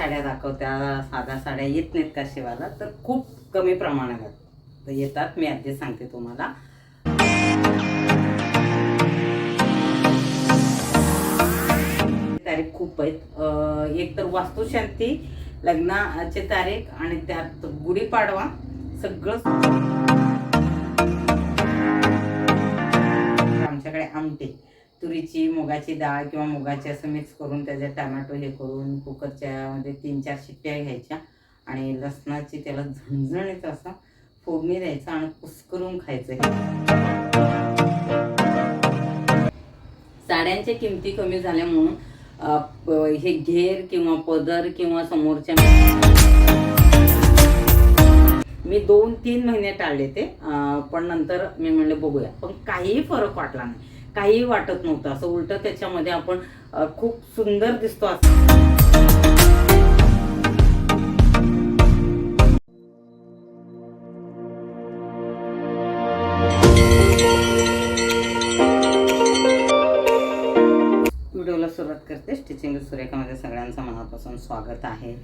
साड्या दाखवत्या साध्या साड्या येत नाहीत का शिवायला तर खूप कमी प्रमाणात तर येतात मी आधी सांगते तुम्हाला. तारीख खूप आहेत. एक तर वास्तुशांती लग्नाची तारीख आणि त्यात गुढीपाडवा सगळं आमच्याकडे आमटे. तुरीची मुगाची डाळ किंवा मुगाची असं मिक्स करून त्याच्यात टमॅटो हे करून कुकरच्या मध्ये तीन चार शिट्ट्या घ्यायच्या आणि लसणाची त्याला झणझणीत असं फोडणी द्यायचं आणि कुस्करून खायचं साड्यांच्या किमती कमी झाल्या म्हणून हे घेर किंवा पदर किंवा समोरच्या मी दोन तीन महिने टाळले ते पण नंतर मी म्हणले बघूया. पण काहीही फरक वाटला नाही. काहीही वाटत नव्हतं. असं उलट त्याच्यामध्ये आपण खूप सुंदर दिसतो असं. व्हिडिओला सुरुवात करते. स्टिचिंग सुरेखामध्ये सगळ्यांचं मनापासून स्वागत आहे.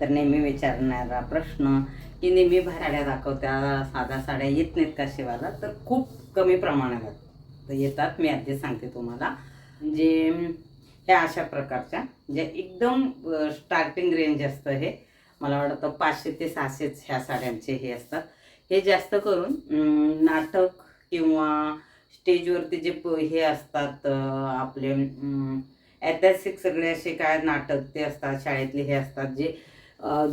तर नेहमी विचारणारा प्रश्न की नेहमी भराड्या दाखवत्या साध्या साड्या येत नाहीत का शिवायला तर खूप कमी प्रमाणात. आहेत. येतात. मी आधी सांगते तुम्हाला. म्हणजे ह्या अशा प्रकारच्या जे एकदम स्टार्टिंग रेंज असतं हे. मला वाटतं पाचशे ते सहाशेच ह्या साड्यांचे हे असतात. हे जास्त करून नाटक किंवा स्टेजवरती जे प- हे असतात आपले ऐतिहासिक सगळे असे काय नाटक ते असतात शाळेतले हे असतात जे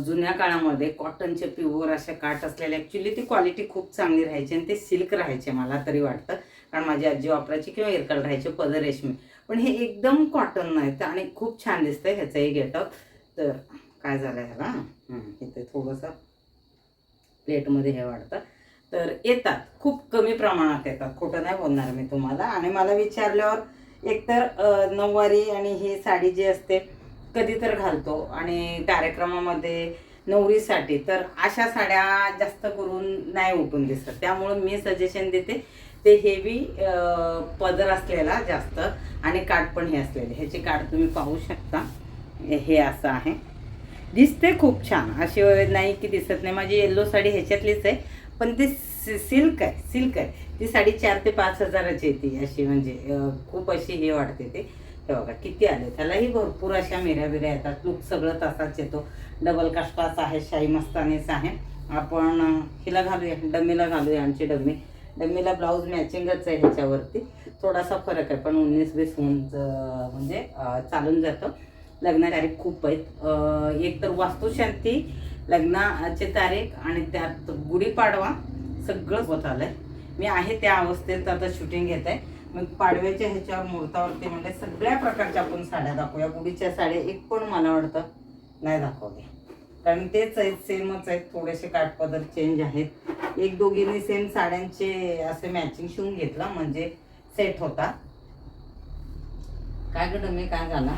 जुन्या काळामध्ये कॉटनचे प्युअर असे काठ असलेले ॲक्च्युली ती क्वालिटी खूप चांगली राहायची आणि ते सिल्क राहायचे मला तरी वाटतं. कारण माझी आजी वापरायची किंवा एरकल राहायचे पदर रेशमी. पण हे एकदम कॉटन नाही तर आणि खूप छान दिसतंय ह्याचंही गेटअप तर काय झालं ह्याला? इथे थोडंसं प्लेटमध्ये हे वाढतं. तर येतात. खूप कमी प्रमाणात येतात. खोटं नाही बोलणार मी तुम्हाला. आणि मला विचारल्यावर एकतर नऊवारी आणि ही साडी जी असते कधी तर घालतो. आणि कार्यक्रमामध्ये नवरीसाठी तर अशा साड्या जास्त करून नाही उठून दिसत. त्यामुळं मी सजेशन देते ते हेवी पदर असलेला जास्त आणि काठ पण हे असलेले. ह्याची काठ तुम्ही पाहू शकता. हे असं आहे. दिसते खूप छान. अशी नाही की दिसत नाही. माझी येल्लो साडी ह्याच्यातलीच आहे. पण ती सिल्क आहे सिल्क आहे. ती साडी चार ते पाच हजाराची येते अशी म्हणजे खूप अशी हे वाटते ते. हे बघा किती आले. त्यालाही भरपूर अशा मिऱ्या बिऱ्या येतात. लुक सगळं तसाच येतो. डबल काष्टाचा आहे शाही मस्तानीच आहे. आपण हिला घालूया. डमीला घालूया आमची डमी. डमीला ब्लाऊज मॅचिंगच आहे ह्याच्यावरती. थोडासा फरक आहे पण उन्नीस वीस होऊन म्हणजे चालून जातं. लग्न तारीख खूप आहेत. एक तर वास्तुशांती लग्नाची तारीख आणि त्यात गुढीपाडवा सगळं होत आलंय. मी आहे त्या अवस्थेत आता शूटिंग घेत आहे. मग पाडव्याच्या ह्याच्यावर मुहूर्तावरती म्हणजे सगळ्या प्रकारच्या आपण साड्या दाखवूया. गुढीच्या साड्या एक पण मला वाटतं नाही दाखवल्या. कारण तेच आहेत सेमच आहेत थोडेसे काठपदर चेंज आहेत. एक दोघींनी सेम साड्यांचे असे मॅचिंग शिवून घेतला म्हणजे सेट होता. काय गड मी काय झाला?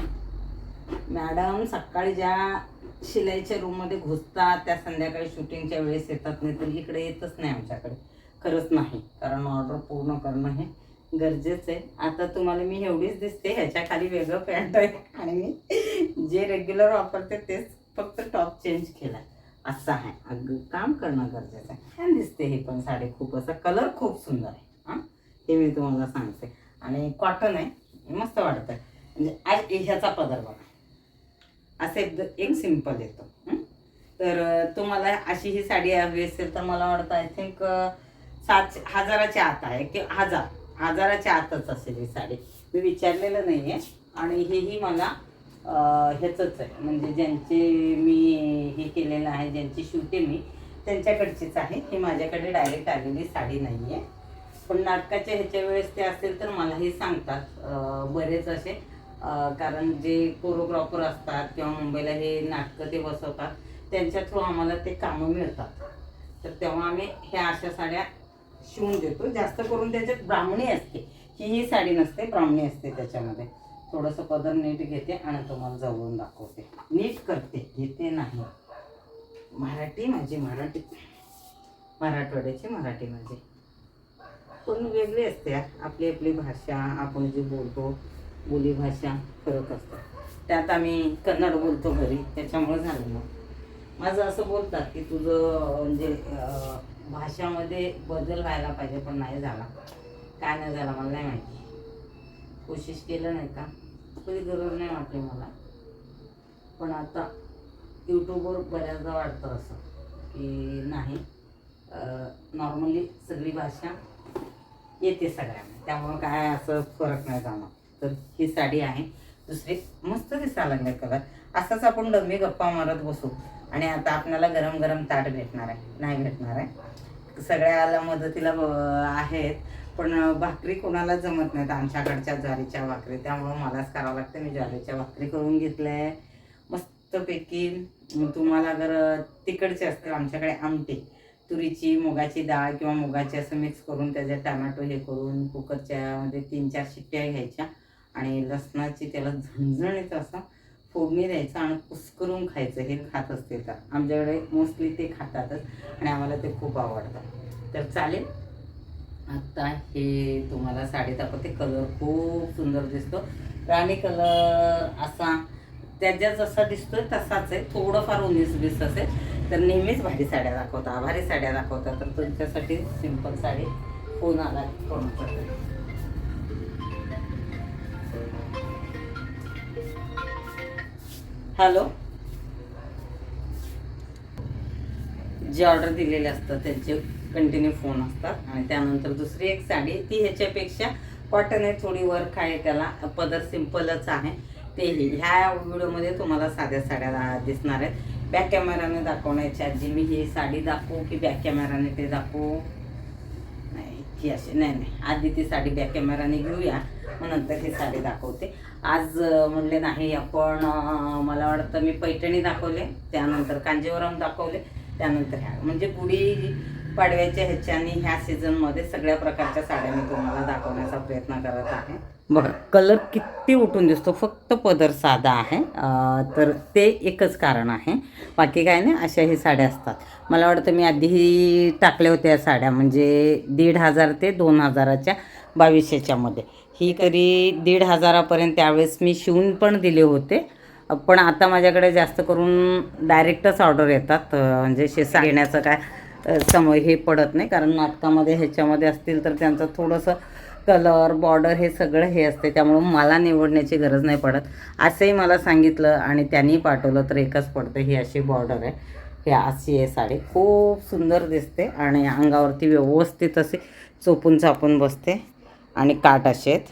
मॅडम सकाळी ज्या शिलाईच्या रूममध्ये घुसतात त्या संध्याकाळी शूटिंगच्या वेळेस येतात नाही तर इकडे येतच नाही आमच्याकडे. खरंच नाही कारण ऑर्डर पूर्ण करणं हे गरजेचं आहे. आता तुम्हाला मी एवढीच दिसते ह्याच्या खाली वेगळं पॅन्ट आहे. आणि मी जे रेग्युलर वापरते तेच फक्त टॉप चेंज केला असं आहे. अगं काम करणं गरजेचं आहे. छान दिसते हे पण साडी खूप. असा कलर खूप सुंदर आहे. हां? हे मी तुम्हाला सांगते. आणि कॉटन आहे. मस्त वाटतं म्हणजे आज ह्याचा पदर बघा असं एक एक सिंपल येतो. तर तुम्हाला अशी ही साडी हवी असेल तर मला वाटतं आय थिंक सात हजाराच्या आत आहे. की हजार. हजाराच्या आतच असेल ही साडी. मी विचारलेलं नाही आहे आणि हेही मला ह्याचंच आहे. म्हणजे ज्यांचे मी हे केलेलं आहे ज्यांची शिवते मी त्यांच्याकडचीच आहे. ही माझ्याकडे डायरेक्ट आलेली साडी नाही आहे पण नाटकाच्या ह्याच्या वेळेस ते असेल तर मलाही सांगतात. बरेच असे. कारण जे कोरोग्राफर असतात किंवा मुंबईला हे नाटकं ते बसवतात त्यांच्या थ्रू आम्हाला ते कामं मिळतात. तर तेव्हा आम्ही ह्या अशा साड्या शिवून देतो. जास्त करून त्याच्यात ब्राह्मणी असते. ही ही साडी नसते ब्राह्मणी असते त्याच्यामध्ये. थोडंसं पदर नीट घेते आणि तुम्हाला जवळून दाखवते. नीट करते घेते नाही. मराठी माझी मराठी. मराठवाड्याची मराठी माझी. पण वेगळी असते आपली आपली भाषा आपण जी बोलतो बोलीभाषा फरक असतो. त्यात आम्ही कन्नड बोलतो घरी त्याच्यामुळे झालं मग. माझं असं बोलतात की तुझं म्हणजे भाषामध्ये बदल व्हायला पाहिजे पण नाही झाला. काय नाही झाला मला नाही माहिती. कोशिश केलं नाही का? कधी गरज नाही वाटली मला. पण आता यूट्यूबवर बऱ्याचदा वाटतं असं की नाही नॉर्मली सगळी भाषा येते सगळ्यांना. त्यामुळं काय असं फरक नाही जाणार तर ही साडी आहे. दुसरी मस्त दिसायला लागले कलर. असंच आपण डम्मी गप्पा मारत बसू. आणि आता आपल्याला गरम गरम ताट भेटणार आहे. नाही भेटणार आहे. सगळ्याला मदतीला आहेत. पण भाकरी कोणाला जमत नाहीत आमच्याकडच्या ज्वारीच्या भाकरी. त्यामुळं मलाच करावं लागतं. मी ज्वारीच्या भाकरी करून घेतल्या आहे मस्तपैकी. तुम्हाला जर तिकडचे असतील आमच्याकडे आमटे तुरीची मुगाची डाळ किंवा मुगाची असं मिक्स करून त्याचे टमॅटो हे करून कुकरच्यामध्ये तीन चार शिट्ट्या घ्यायच्या आणि लसणाची त्याला झणझणीत असं फोडणी द्यायचं आणि कुस्करून खायचं. हे खात असते तर. आमच्याकडे मोस्टली ते खातातच आणि आम्हाला ते खूप आवडतं. तर चालेल. आता हे तुम्हाला साडी दाखवते. कलर खूप सुंदर दिसतो. राणी कलर असा त्याच्या जसा दिसतोय तसाच आहे. थोडंफार उन्नीस बीस असेल तर नेहमीच भारी साड्या दाखवता. भारी साड्या दाखवता. तर तुमच्यासाठी सिंपल साडी फोन आला फोन तरी. हॅलो जे ऑर्डर दिलेले असतात त्यांचे. कंटिन्यू फोन असतात. आणि त्यानंतर दुसरी एक साडी ती ह्याच्यापेक्षा कॉटन आहे थोडी वर्क आहे त्याला. पदर सिम्पलच आहे. तेही. ह्या व्हिडिओमध्ये तुम्हाला साध्या साड्या दिसणार आहेत. बॅक कॅमेराने दाखवण्याच्या आधी मी ही साडी दाखवू की बॅक कॅमेराने ते दाखवू? नाही की अशी नाही नाही. आधी ती साडी बॅक कॅमेराने घेऊया. मग नंतर ही साडी दाखवते. आज म्हणले नाही आपण मला वाटतं मी पैठणी दाखवले. त्यानंतर कांजीवरम दाखवले. त्यानंतर ह्या म्हणजे गुढी पाडव्याच्या ह्याच्याने ह्या सीझनमध्ये सगळ्या प्रकारच्या साड्या मी तुम्हाला दाखवण्याचा प्रयत्न करत आहे. बघा कलर किती उठून दिसतो फक्त पदर साधा आहे. तर ते एकच कारण आहे. बाकी काय नाही अशा ही साड्या असतात. मला वाटतं मी आधीही टाकल्या होत्या या साड्या म्हणजे दीड हजार ते दोन हजाराच्या बावीसशेच्यामध्ये ही तरी दीड हजारापर्यंत त्यावेळेस मी शिवून पण दिले होते. पण आता माझ्याकडे जास्त करून डायरेक्टच ऑर्डर येतात. म्हणजे शेसा घेण्याचं काय सम समय हे पडत नाही. कारण नाटकामध्ये ह्याच्यामध्ये असतील तर त्यांचं थोडंसं कलर बॉर्डर हे सगळं हे असते. त्यामुळं मला निवडण्याची गरज नाही पडत. असंही मला सांगितलं आणि त्यांनी पाठवलं तर एकच पडतं. ही अशी बॉर्डर आहे. ही अशी आहे साडी. खूप सुंदर दिसते आणि अंगावरती व्यवस्थित असे चोपून चापून बसते. आणि काट असे आहेत.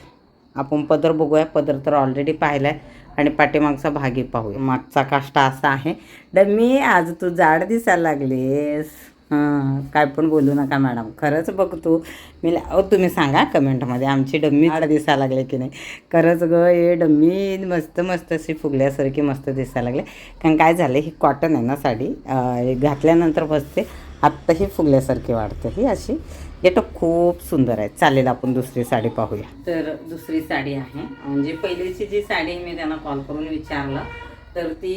आपण पदर बघूया. पदर तर ऑलरेडी पाहिला आहे आणि पाठीमागचा भागी पाहूया. मागचा काष्टा असा आहे. डमी आज तू जाड दिसायला लागलीस. हां काय पण बोलू नका मॅडम. खरंच बघ तू. मी अहो तुम्ही सांगा कमेंटमध्ये आमची डम्मी जाड दिसायला लागले की नाही. खरंच ग हे डम्मी मस्त मस्त अशी फुगल्यासारखी मस्त दिसायला लागले. कारण काय झालं ही कॉटन आहे ना साडी घातल्यानंतर बसते आत्ता ही फुगल्यासारखी वाटते ही अशी. येतो खूप सुंदर आहे. चालेल आपण दुसरी साडी पाहूया. तर दुसरी साडी आहे. म्हणजे पहिलीची जी साडी मी त्यांना कॉल करून विचारलं तर ती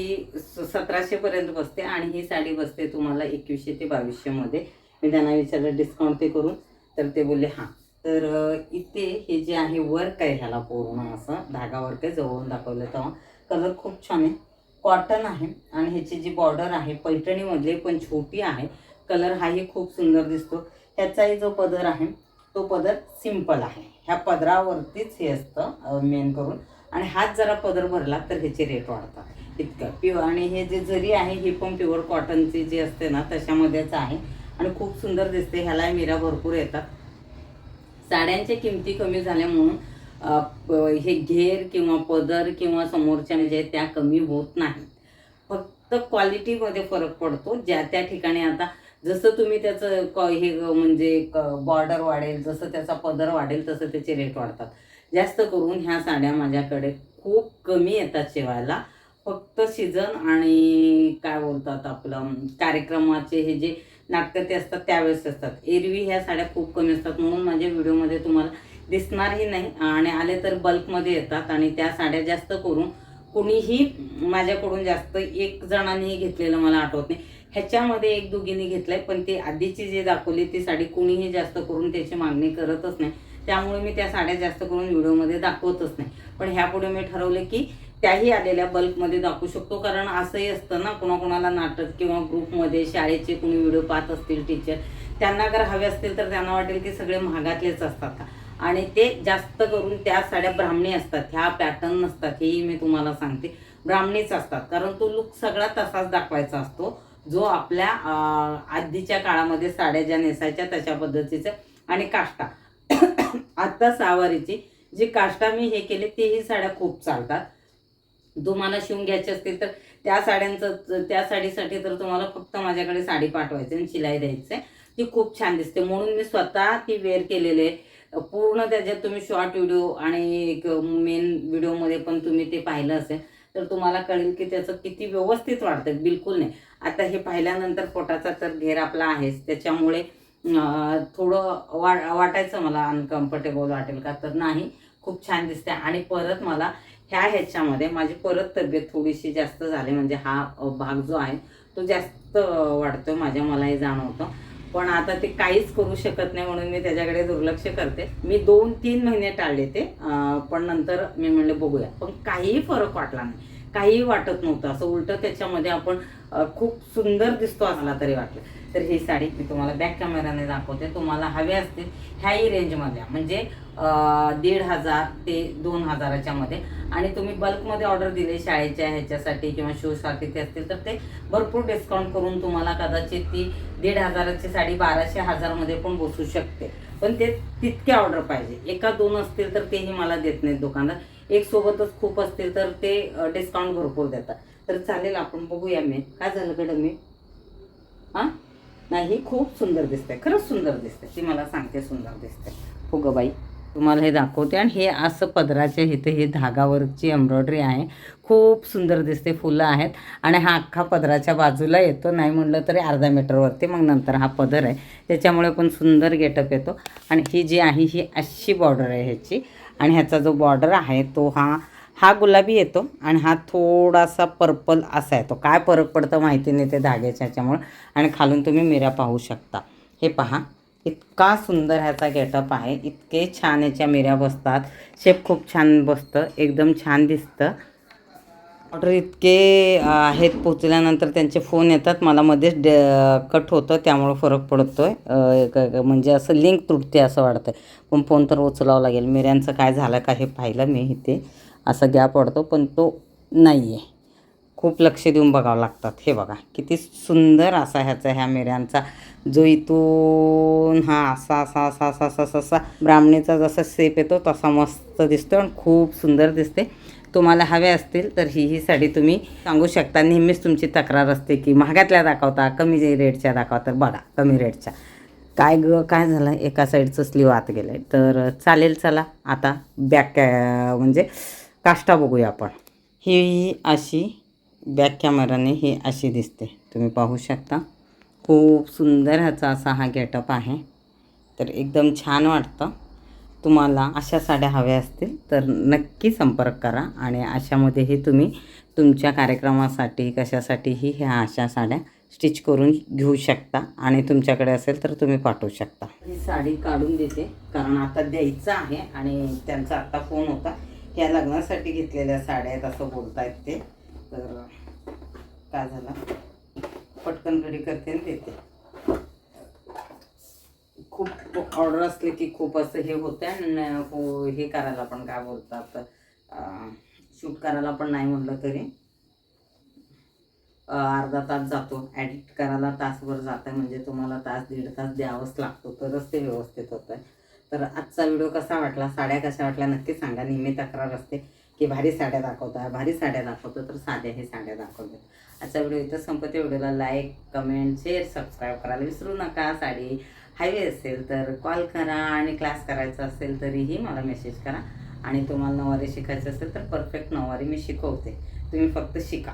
सतराशेपर्यंत बसते आणि ही साडी बसते तुम्हाला एकवीसशे ते बावीसशेमध्ये मी त्यांना विचारलं डिस्काउंट ते करून? तर ते बोलले हां. तर इथे हे जे आहे वर्क आहे ह्याला पूर्ण असं धागा वर्क आहे जवळून दाखवलं तेव्हा. कलर खूप छान आहे. कॉटन आहे आणि ह्याची जी बॉर्डर आहे पैठणीमधली पण छोटी आहे. कलर हाही खूप सुंदर दिसतो. ह्याचाही जो पदर आहे तो पदर सिंपल आहे. ह्या पदरावरतीच हे असतं मेन करून. आणि हाच जरा पदर भरला तर ह्याचे रेट वाढतात. इतकं. प्युअर आणि हे जे जरी आहे हे पण प्युअर कॉटनची जी असते ना तशामध्येच आहे. आणि खूप सुंदर दिसते ह्याला मिरा भरपूर येतात. साड्यांच्या किमती कमी झाल्या म्हणून हे घेर किंवा पदर किंवा समोरच्या जे त्या कमी होत नाही. फक्त क्वालिटीमध्ये फरक पडतो ज्या त्या ठिकाणी आता जसं तुम्ही त्याचं क हे म्हणजे बॉर्डर वाढेल जसं त्याचा पदर वाढेल तसं त्याचे रेट वाढतात. जास्त करून ह्या साड्या माझ्याकडे खूप कमी येतात शिवायला. फक्त सीझन आणि काय बोलतात आपलं कार्यक्रमाचे हे जे नाटकं ते असतात त्यावेळेस असतात. एरवी ह्या साड्या खूप कमी असतात म्हणून माझ्या व्हिडिओमध्ये तुम्हाला दिसणारही नाही आणि आले तर बल्कमध्ये येतात आणि त्या साड्या जास्त करून कुणीही माझ्याकडून जास्त एक जणांनीही घेतलेलं मला आठवत नाही. ह्याच्यामध्ये एक दोघींनी घेतलंय पण ती आधीची जी दाखवली ती साडी कुणीही जास्त करून त्याची मागणी करतच नाही. त्यामुळे मी त्या साड्या जास्त करून व्हिडिओमध्ये दाखवतच नाही. पण ह्यापुढे मी ठरवलं की त्याही आलेल्या बल्कमध्ये दाखवू शकतो. कारण असंही असतं ना कोणाकोणाला नाटक किंवा ग्रुपमध्ये शाळेचे कोणी व्हिडिओ पाहत असतील टीचर त्यांना जर हवे असतील तर त्यांना वाटेल की सगळे महागातलेच असतात आणि ते जास्त करून त्या साड्या ब्राह्मणी असतात. ह्या पॅटर्न नसतात. हेही मी तुम्हाला सांगते. ब्राह्मणीच असतात. कारण तो लुक सगळा तसाच दाखवायचा असतो. जो आपल्या आधीच्या काळामध्ये साड्या ज्या नेसायच्या तशा पद्धतीचं आणि काष्टा. आत्ता सहावारीची जी काष्टा मी हे केले तेही साड्या खूप चालतात. तुम्हाला शिवून घ्यायचे असतील तर त्या साड्यांचं त्या साडीसाठी तर तुम्हाला फक्त माझ्याकडे साडी पाठवायची आणि शिलाई द्यायची. आहे. ती खूप छान दिसते. म्हणून मी स्वतः ती वेअर केलेली आहे. पूर्ण त्याच्यात तुम्ही शॉर्ट व्हिडिओ आणि मेन व्हिडिओमध्ये पण तुम्ही ते पाहिलं असेल तर तुम्हाला कळेल की त्याचं किती व्यवस्थित वाटतं बिलकुल नाही. आता हे पाहिल्यानंतर पोटाचा तर घेर आपला आहेच. त्याच्यामुळे थोडं वा वाटायचं मला अनकम्फर्टेबल वाटेल का? तर नाही. खूप छान दिसते. आणि परत मला ह्या ह्याच्यामध्ये माझी परत तब्येत थोडीशी जास्त झाली म्हणजे हा भाग जो आहे तो जास्त वाढतो वाढतोय माझ्या मलाही जाणवतं. पण आता ते काहीच करू शकत नाही म्हणून मी त्याच्याकडे दुर्लक्ष करते. मी दोन तीन महिने टाळले ते पण नंतर मी म्हणले बघूया. पण काहीही फरक वाटला नाही. काहीही वाटत नव्हतं. असं उलटं त्याच्यामध्ये आपण खूप सुंदर दिसतो असला तरी वाटलं. तर ही साडी मी तुम्हाला बॅक कॅमेराने दाखवते. तुम्हाला हवे असतील ह्याही रेंजमध्ये म्हणजे दीड हजार ते दोन हजाराच्या मध्ये. आणि तुम्ही बल्कमध्ये ऑर्डर दिले शाळेच्या ह्याच्यासाठी किंवा शूसाठी ते असतील तर ते भरपूर डिस्काउंट करून तुम्हाला कदाचित ती दीड हजाराची साडी बाराशे हजारमध्ये पण बसू शकते. पण ते तितके ऑर्डर पाहिजे. एका दोन असतील तर तेही मला देत नाहीत दुकानदार. एक सोबतच खूप असतील तर ते डिस्काउंट भरपूर देतात. तर चालेल आपण बघूया मी. काय झालं कडं मी? हां? नाही खूप सुंदर दिसते. खरंच सुंदर दिसते. ती मला सांगते सुंदर दिसते. हो गं बाई तुम्हाला हे दाखवते. आणि हे असं पदराच्या इथे हे धागावरची एम्ब्रॉयडरी आहे. खूप सुंदर दिसते. फुलं आहेत. आणि हा अख्खा पदराच्या बाजूला येतो. नाही म्हणलं तरी अर्धा मीटरवरती मग नंतर हा पदर आहे. त्याच्यामुळे पण सुंदर गेटअप येतो. आणि ही जी आहे ही अशी बॉर्डर आहे ह्याची. आणि ह्याचा जो बॉर्डर आहे तो हा हा गुलाबी येतो. आणि हा थोडासा पर्पल असा येतो. काय फरक पडतं माहिती नाही ते धाग्याच्या ह्याच्यामुळं. आणि खालून तुम्ही मिऱ्या पाहू शकता. हे पहा. इतका सुंदर ह्याचा गेटअप आहे. इतके छान याच्या मिऱ्या बसतात. शेप खूप छान बसतं. एकदम छान दिसतं. ऑर्डर इतके आहेत पोचल्यानंतर त्यांचे फोन येतात. मला मध्येच डे कट होतं. त्यामुळं फरक पडतो आहे म्हणजे असं लिंक तुटते असं वाटतं पण फोन तर उचलावं लागेल. मिऱ्यांचं काय झालं का हे पाहिलं मी इथे. असा गॅप पडतो. पण तो नाही आहे खूप लक्ष देऊन बघावं लागतात. हे बघा. किती सुंदर असा ह्याचा ह्या मिऱ्यांचा जो इथून हा असा असा असा असा असा असा असा ब्राह्मणीचा जसा शेप येतो तसा मस्त दिसतो आणि खूप सुंदर दिसते. तुम्हाला हवे असतील तर ही ही साडी तुम्ही सांगू शकता. नेहमीच तुमची तक्रार असते की महागातल्या दाखवता कमी जे रेटच्या दाखवा तर बघा कमी रेटच्या काय ग काय झालं? एका साईडचं स्लीव आत गेलं आहे तर चालेल चला आता बॅक कॅ म्हणजे काष्टा बघूया आपण. ही अशी बॅक कॅमेराने ही अशी दिसते. तुम्ही पाहू शकता. खूप सुंदर ह्याचा असा हा गेटअप आहे. तर एकदम छान वाटतं. तुम्हाला अशा साड्या हव्या असतील तर नक्की संपर्क करा आणि अशामध्येही तुम्ही तुमच्या कार्यक्रमासाठी कशासाठीही ह्या अशा साड्या स्टिच करून घेऊ शकता आणि तुमच्याकडे असेल तर तुम्ही पाठवू शकता. ही साडी काढून देते कारण आता द्यायचं आहे आणि त्यांचा आत्ता फोन होता. ह्या लग्नासाठी घेतलेल्या साड्या आहेत असं बोलतायत ते. तर काय झालं? पटकन घडी करते आणि देते. खूप ऑर्डर असले की खूप असं हे होतं आणि हो, हे करायला पण काय बोलतात शूट करायला पण नाही म्हटलं तरी. अर्धा तास जातो. ॲडिट करायला तासभर जातं म्हणजे तुम्हाला तास दीड तास द्यावंच लागतो. तरच ते व्यवस्थित होतं तर आजचा व्हिडिओ कसा वाटला? साड्या कशा वाटल्या? नक्की सांगा. नेहमी तक्रार असते. की भारी साड्या दाखवता भारी साड्या दाखवतो तर साध्या हे साड्या दाखवतात. आजचा व्हिडिओ इथं संपत्ती व्हिडिओला लाईक कमेंट शेअर सबस्क्राईब करायला विसरू नका. साडी हवी असेल तर कॉल करा आणि क्लास करायचा असेल तरीही मला मेसेज करा. आणि तुम्हाला नऊवारी शिकायचं असेल तर परफेक्ट नऊवारी मी शिकवते. तुम्ही फक्त शिका.